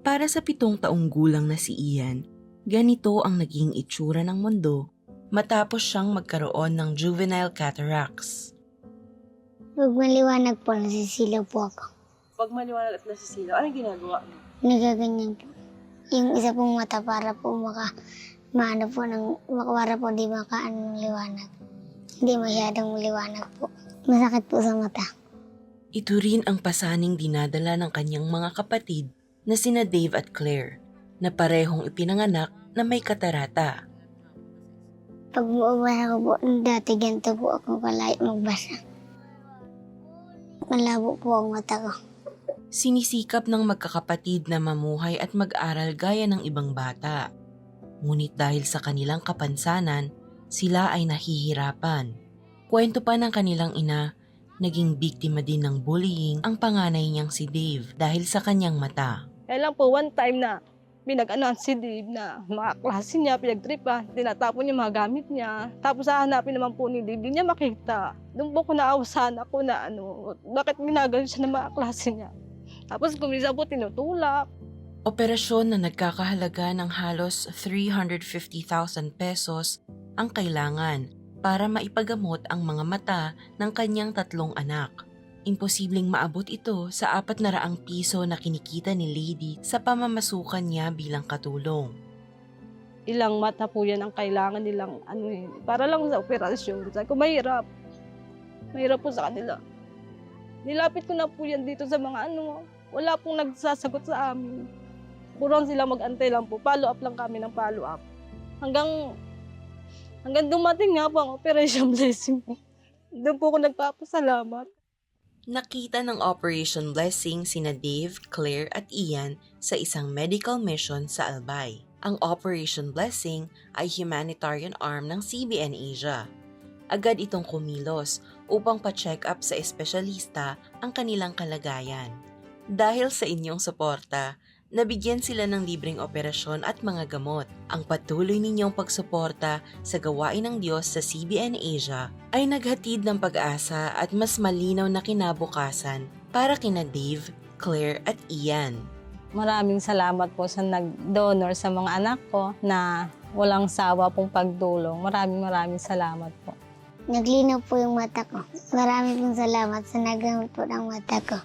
Para sa pitong taong gulang na si Ian, ganito ang naging itsura ng mundo matapos siyang magkaroon ng juvenile cataracts. Pag maliwanag po, nasisilaw po ako. Pag maliwanag at nasisilaw, anong ginagawa mo? Nagaganyan po. Yung isa pong mata para po maka, maano po, ng, para po di makaano ng liwanag. Hindi masyadong liwanag po. Masakit po sa mata. Ito rin ang pasaning dinadala ng kanyang mga kapatid na sina Dave at Claire na parehong ipinanganak na may katarata. Pag buubasa ko po, dati ganito po ako kalay magbasa. Malabo po ang mata ko. Sinisikap ng magkakapatid na mamuhay at mag-aral gaya ng ibang bata. Ngunit dahil sa kanilang kapansanan, sila ay nahihirapan. Kwento pa ng kanilang ina, naging biktima din ng bullying ang panganay niyang si Dave dahil sa kanyang mata. Kaya lang po, one time na pinag-anuhan si Dave na mga klase niya, pinagtripa, tinatapon niya mga gamit niya. Tapos hahanapin naman po ni Dave, di niya makita. Doon po ko naawasan ako na ano, bakit ginagawa siya ng mga klase niya. Tapos kumisa po tinutulak. Operasyon na nagkakahalaga ng halos 350,000 pesos ang kailangan para maipagamot ang mga mata ng kanyang tatlong anak. Imposibleng maabot ito sa apat na raang piso na kinikita ni Lady sa pamamasukan niya bilang katulong. Ilang mata po yan ang kailangan nilang ano eh, para lang sa operasyon. Sabi ko, mahirap. Mahirap po sa kanila. Nilapit ko na po yan dito sa mga ano, wala pong nagsasagot sa amin. Puro sila mag-antay lang po. Follow up lang kami ng follow up. Hanggang, hanggang dumating nga po ang operation blessing po. Doon po ako nagpapasalamat. Nakita ng Operation Blessing sina Dave, Claire at Ian sa isang medical mission sa Albay. Ang Operation Blessing ay humanitarian arm ng CBN Asia. Agad itong kumilos upang pa-check up sa espesyalista ang kanilang kalagayan. Dahil sa inyong suporta, nabigyan sila ng libreng operasyon at mga gamot. Ang patuloy ninyong pagsuporta sa gawain ng Diyos sa CBN Asia ay naghatid ng pag-asa at mas malinaw na kinabukasan para kina Dave, Claire at Ian. Maraming salamat po sa nag-donor sa mga anak ko na walang sawa pong pagdulong. Maraming maraming salamat po. Naglinaw po yung mata ko. Marami pong salamat sa nagamit po ng mata ko.